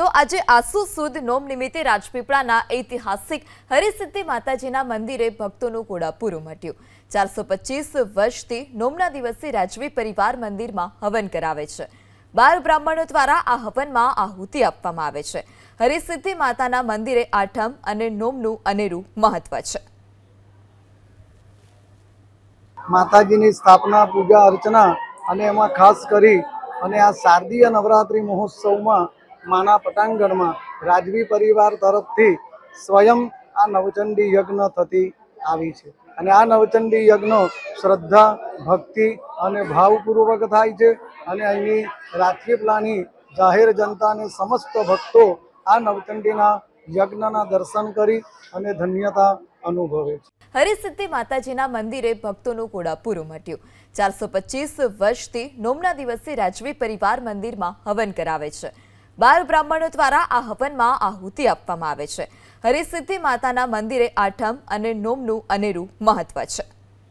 તો આજે આસુ સુદ નોમ નિમિત્તે રાજપીપળાના ઐતિહાસિક હરિસિદ્ધિ માતાજીના મંદિરે ભક્તોનું ઘોડાપૂર મટ્યું. ચારસો વર્ષથી નોમના દિવસે રાજવી પરિવાર મંદિરમાં હવન કરાવે છે. બાર બ્રાહ્મણો દ્વારા આ હવનમાં આહુતિ આપવામાં આવે છે. હરિસિદ્ધિ માતાના મંદિરે આઠમ અને નોમનું અનેરું મહત્વ છે. માતાજીની સ્થાપના, પૂજા, અર્ચના અને એમાં ખાસ કરી અને આ શારદીય નવરાત્રિ મહોત્સવમાં માના પટાંગણમાં રાજવી પરિવાર તરફથી સ્વયં આ નવચંડી યજ્ઞ થતી આવી છે. અને આ નવચંડી યજ્ઞ શ્રદ્ધા, ભક્તિ અને ભાવપૂર્વક થાય છે અને અહીંની રાજપીપળાની જાહેર જનતા સમસ્ત ભક્તો આ નવચંડીના યજ્ઞના દર્શન કરી અને ધન્યતા અનુભવે છે. હરિસિદ્ધિ માતાજીના મંદિરે ભક્તોનું ઘોડાપૂર મટ્યું. ચારસો પચીસ વર્ષથી નોમના દિવસે રાજવી પરિવાર મંદિરમાં હવન કરાવે છે. બાર બ્રાહ્મણો દ્વારા આ હવનમાં આહુતિ આપવામાં આવે છે. હરિસિદ્ધિ માતાના મંદિરે આઠમ અને નોમનું અનેરું મહત્વ છે.